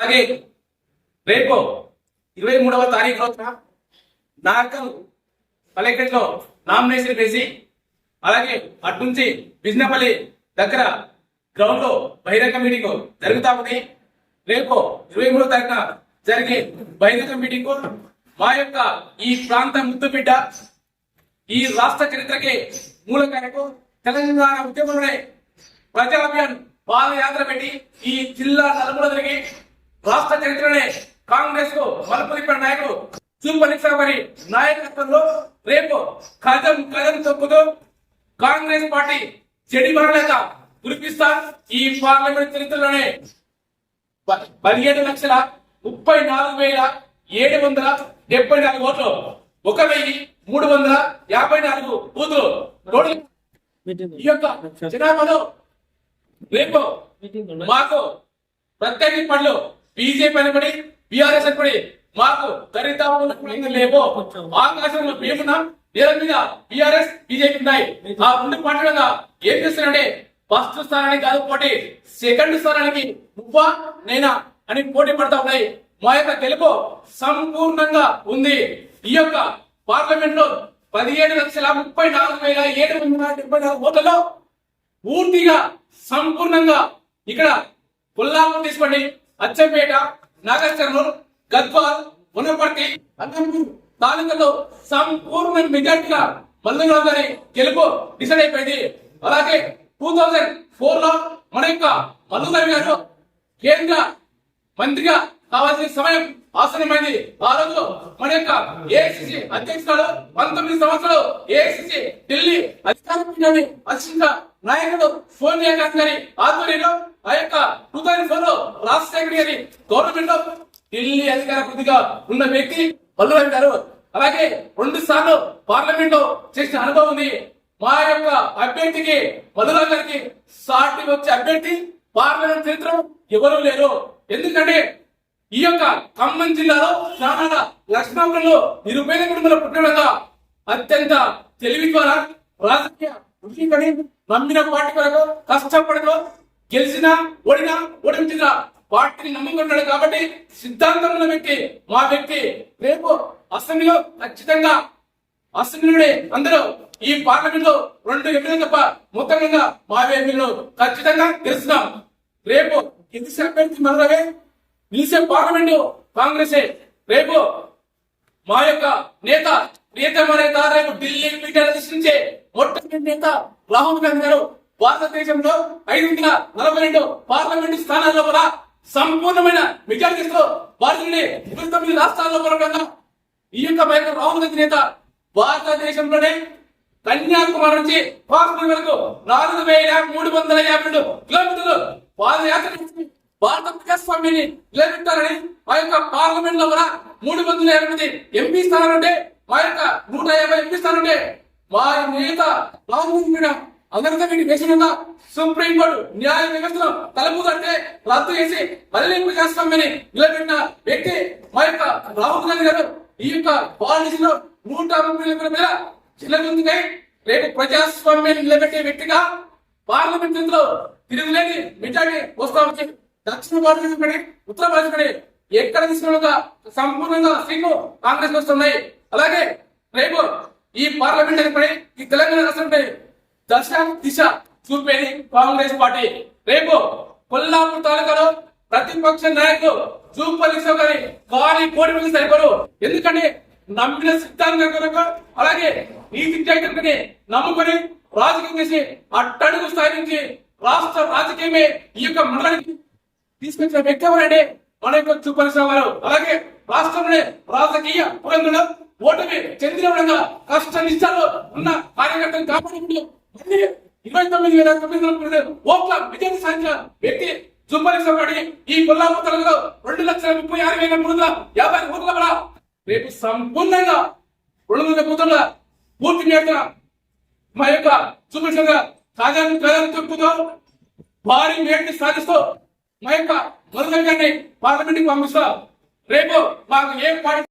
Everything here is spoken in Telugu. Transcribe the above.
అలాగే రేపు ఇరవై మూడవ తారీఖు రోజున నార్కల్ పల్లెకెట్లో నామినేషన్ వేసి అలాగే అటు నుంచి బిజినపల్లి దగ్గర గ్రౌండ్లో బహిరంగ మీటింగ్ జరుగుతా ఉంది. రేపు ఇరవై మూడో తారీఖున జరిగే బహిరంగ మీటింగ్ మా యొక్క ఈ ప్రాంత ముద్దు బిడ్డ ఈ రాష్ట్ర చరిత్రకి మూలకాయకు తెలంగాణ ఉద్యమంలోనే ప్రజాభియాన్ పాదయాత్ర పెట్టి ఈ జిల్లా నలుగురు తిరిగి రాష్ట్ర చరిత్రనే కాంగ్రెస్కు మలుపు తిప్పిన నాయకుడు చూపనిసా గారి నాయకత్వంలో రేపు కథం కథం తొక్కుతూ కాంగ్రెస్ పార్టీ చెడి మరలేక కురిపిస్తా ఈ పార్లమెంట్ చరిత్రలోనే. ప- పదిహేడు లక్షల ముప్పై నాలుగు వేల ఏడు వందల డెబ్బై నాలుగు ఓట్లు ఒక వెయ్యి మూడు వందల యాభై నాలుగు బూతులు ఈ యొక్క జనాభాలో రేపు మాకు ప్రత్యేక పనులు బీజేపీ అనుకుని బీఆర్ఎస్ అనుకుని మాకు దరిద్రం లేవు. ఆకాశంలో మేమున్నాం నేల మీద బీఆర్ఎస్ బీజేపీ ఉన్నాయి. ఆ రెండు పార్టీలుగా ఏం చేస్తున్నారంటే ఫస్ట్ స్థానానికి కాదు పోటీ. సెకండ్ స్థానానికి నువ్వా నేనా అని పోటీ పడతా ఉన్నాయి. మా యొక్క గెలుపు సంపూర్ణంగా ఉంది. ఈ యొక్క పార్లమెంట్లో పదిహేడు లక్షల ముప్పై నాలుగు వేల ఏడు వందల డెబ్బై నాలుగు ఓట్లలో పూర్తిగా సంపూర్ణంగా ఇక్కడ కొల్లాపూర్ తీసుకోండి. అచ్చంపేట నాగచర్నూర్ గద్వాల్ మునపర్తి తాలూకాలో సంపూర్ణ మెజార్టీగా మల్లిగారు గారి గెలుపు డిసైడ్ అయిపోయింది. అలాగే టూ థౌజండ్ ఫోర్లో మన యొక్క మల్లుగారి గారు కేంద్ర మంత్రిగా కావాల్సిన సమయం ఆసనమైంది ఆ రోజు మన యొక్క ఏఐసిసి అధ్యక్షుడు పంతొమ్మిది సంవత్సరాలు ఏఐసిసి ఢిల్లీ అధికార పీఠాన్ని నాయకుడు ఫోన్ గాంధీ గారి ఆధ్వర్యంలో ఆ యొక్క టూ థౌసండ్ ఫోర్లో రాజశేఖర్ గారి గవర్నమెంట్లో ఢిల్లీ అధికార కొద్దిగా ఉన్న వ్యక్తి పల్లురావి గారు. అలాగే రెండు సార్లు పార్లమెంట్లో చేసిన అనుభవం ఉంది. మా యొక్క అభ్యర్థికి మధురావు గారికి సాటి వచ్చే అభ్యర్థి పార్లమెంట్ చరిత్ర ఎవరూ లేరు. ఎందుకంటే ఈ యొక్క ఖమ్మం జిల్లాలో చాలా లక్ష్మణంలో నిరుపేద కుటుంబంలో పుట్టడంగా అత్యంత తెలివి ద్వారా రాజకీయ ఎందుకని నమ్మిన వాటి కొరకు కష్టపడదు గెలిచినా ఓడినా ఓడించిన పార్టీని నమ్ముకున్నాడు కాబట్టి సిద్ధాంతం ఉన్న వ్యక్తి మా వ్యక్తి రేపు అసెంబ్లీలో ఖచ్చితంగా అసెంబ్లీ అందరూ ఈ పార్లమెంట్లో రెండు ఎంపీలు తప్ప మొత్తంగా మా ఎంపీలు ఖచ్చితంగా గెలుస్తున్నాం రేపు గెలిచిన అభ్యర్థి మనరవే నిలిచే పార్లమెంట్ కాంగ్రెసే. రేపు మా యొక్క నేత ప్రియతమ నేత రేపు ఢిల్లీ మీటింగ్ దర్శించే మొట్టమొదటి నేత రాహుల్ గాంధీ గారు భారతదేశంలో ఐదు వందల నలభై రెండు పార్లమెంట్ స్థానాల్లో కూడా సంపూర్ణమైన మెజారిటీతో భారతీయ ఇరవై తొమ్మిది రాష్ట్రాల్లో కూడా ఈ యొక్క పైన రాహుల్ గాంధీ నేత భారతదేశంలోనే కన్యాకుమారి నుంచి కాశ్మీర్ వరకు నాలుగు వేల మూడు వందల యాభై రెండు కిలోమీటర్లు పాదయాత్ర భారత ప్రజాస్వామ్యాన్ని నిలబెట్టాలని ఆ యొక్క పార్లమెంట్లో కూడా మూడు వందల యాభై ఎంపీ స్థానాలు ఉంటే ఆ యొక్క నూట యాభై ఎంపీ స్థానాలు ఉంటే మా నేత రాహుల్ మీద అందరితో మీకు దేశంగా సుప్రీం కోర్టు న్యాయ వ్యవస్థను తలుపు కంటే రద్దు చేసి మళ్ళీ ప్రజాస్వామ్యాన్ని నిలబెట్టిన వ్యక్తి మా యొక్క రాహుల్ గాంధీ గారు. ఈ యొక్క పాలసీలో నూట ముప్పై మీద చిల్లగుందికై రేపు ప్రజాస్వామ్యాన్ని నిలబెట్టే వ్యక్తిగా పార్లమెంట్లో తిరుగులేని మెజారిటీ వస్తా వచ్చి దక్షిణ భారతదేశం కానీ ఉత్తర భారతదేశం కానీ ఎక్కడ తీసుకున్నా సంపూర్ణంగా సీట్లు కాంగ్రెస్ వస్తున్నాయి. అలాగే రేపు ఈ పార్లమెంట్ ఏర్పడి ఈ తెలంగాణ రాష్ట్రంపై దశ దిశ చూపేది కాంగ్రెస్ పార్టీ. రేపు కొల్లాపూర్ తాలూకాలో ప్రతిపక్ష నాయకులు చూపల్లి గారి కోడి మీద సరిపోరు. ఎందుకంటే నమ్మిన సిద్ధాంతం కనుక అలాగే నీతి చైతన్యని నమ్ముకొని రాజకీయం చేసి అట్టడుగు స్థాయి నుంచి రాష్ట్ర రాజకీయమే ఈ యొక్క మండలానికి తీసుకొచ్చిన వ్యక్తి ఎవరండి మన యొక్క చూపల్లి గారు. అలాగే రాష్ట్రంలోనే రాజకీయ పురంగంలో ఓటమి చెందిన విధంగా కష్ట నిష్టాలు ఉన్న కార్యకర్తను కాపాడుకుంటూ మళ్ళీ ఇరవై తొమ్మిది వేల తొమ్మిది వందల ఓట్ల విజయం సాధించిన వ్యక్తి సుపరిశ్రమడి ఈ కొల్లాపుతలలో తరగతిలో రెండు లక్షల ముప్పై ఆరు వేల మూడు వందల యాభై కోట్ల కూడా రేపు సంపూర్ణంగా రెండు వందల బూతుల పూర్తి చేస్తున్న మా యొక్క సుపరిశ్రమ సాధారణ ప్రజలను చెప్పుతూ భారీ మేటిని సాధిస్తూ మా యొక్క మరుగంగాన్ని పార్లమెంట్కి పంపిస్తా. రేపు మాకు ఏ పార్టీ